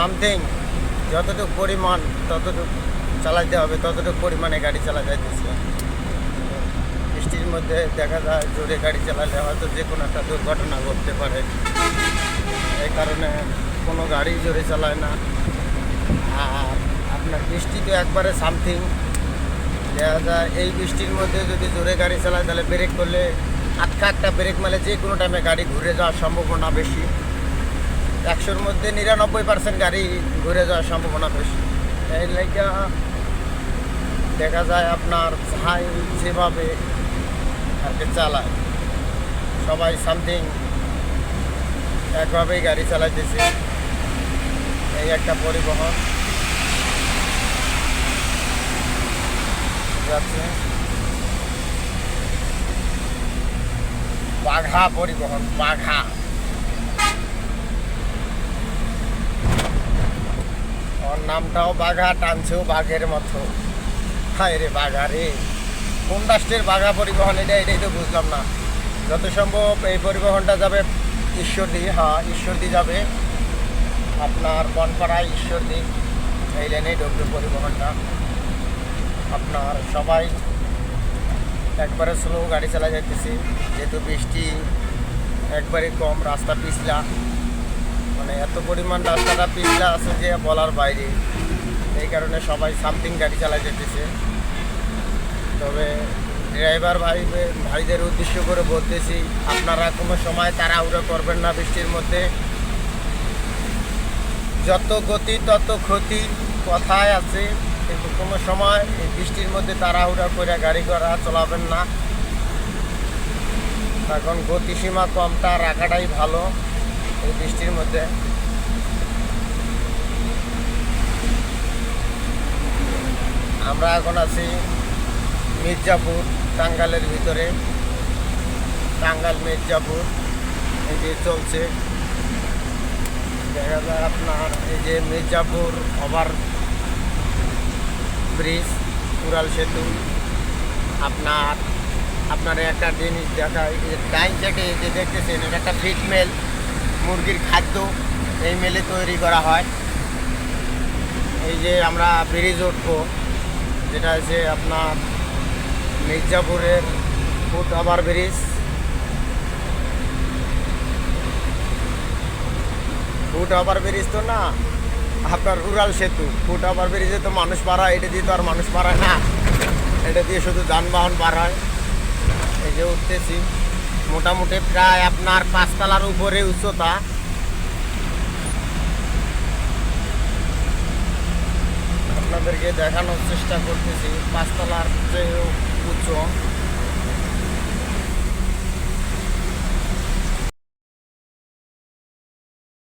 Something, যতটুকু পরিমাণ ততটুকু চালাতে হবে, ততটুকু পরিমাণে গাড়ি চালা যাইতেছে বৃষ্টির মধ্যে দেখা যায়, জোরে গাড়ি চালালে হয়তো যে কোনো একটা দুর্ঘটনা ঘটতে পারে। এই কারণে কোনো গাড়ি জোরে চালায় না। আর আপনার বৃষ্টি তো একবারে সামথিং। দেখা যায়, এই বৃষ্টির মধ্যে যদি জোরে গাড়ি চালায়, তাহলে ব্রেক করলে আটকা একটা ব্রেক মারলে যে কোনো টাইমে গাড়ি ঘুরে যাওয়ার সম্ভাবনা বেশি। একশোর মধ্যে নিরানব্বই পার্সেন্ট গাড়ি ঘুরে যাওয়ার সম্ভাবনা বেশি। এই লাইকা দেখা যায় আপনার ভাই যেভাবে আর কি চালায়। সবাই সামথিং একভাবেই গাড়ি চালাইতেছে। এই একটা পরিবহন। যাচ্ছে। বাঘা পরিবহন, বাঘা। নামটাও বাঘা, টানছেও বাঘের মতো। হায় রে বাঘা রে। কোন রাষ্ট্রের বাঘা পরিবহন? এটা, এটাই তো বুঝলাম না। যত সম্ভব এই পরিবহনটা যাবে ঈশ্বরদী। হ্যাঁ ঈশ্বরদী যাবে। আপনার বনপাড়া ঈশ্বরদী। এই লাইনেই ঢুকবে পরিবহনটা। আপনার সবাই একবারে স্লো গাড়ি চালা যাইতেছি। যেহেতু বৃষ্টি, একবারে কম রাস্তা পিছলা। মানে এত পরিমাণ রাস্তাটা পিছলা আছে যে বলার বাইরে। এই কারণে সবাই সামথিং গাড়ি চালাই যেতেছে। তবে ড্রাইভার ভাই, ভাইদের উদ্দেশ্য করে বলতেছি, আপনারা কোনো সময় তাড়াহুড়ো করবেন না বৃষ্টির মধ্যে। যত গতি, তত ক্ষতি কথায় আছে, কিন্তু কোনো সময় এই বৃষ্টির মধ্যে তাড়াহুড়া করে গাড়ি করা চলাবেন না। এখন গতিসীমা কমটা রাখাটাই ভালো। এই বৃষ্টির মধ্যে। আমরা এখন আছি মির্জাপুর, টাঙ্গালের ভিতরে। টাঙ্গাল, মির্জাপুর, এই যে চলছে। দেখা যায় আপনার এই যে মির্জাপুর ওভার ব্রিজ, উড়াল সেতু। আপনার আপনার একটা জিনিস দেখায় ডাইন সাইডে যে দেখতেছেন, এটা একটা ফিট মেল মুরগির খাদ্য এই মেলে তৈরি করা হয়। এই যে আমরা ব্রিজ উঠবো, যেটা হচ্ছে আপনার মির্জাপুরের foot over bridge. Foot over bridge তো না, আপনার রুরাল সেতু। ফুট ওভার ব্রিজে তো মানুষ পারায় এটা দিয়ে তো আর মানুষ পারায় না। এটা দিয়ে শুধু যানবাহন পার হয়। এই যে উঠতেছি। মোটামুটি প্রায় আপনার পাঁচতলার উপরে উচ্চতা। আপনাদেরকে দেখানোর চেষ্টা করতেছি পাঁচতলার যে উচ্চ।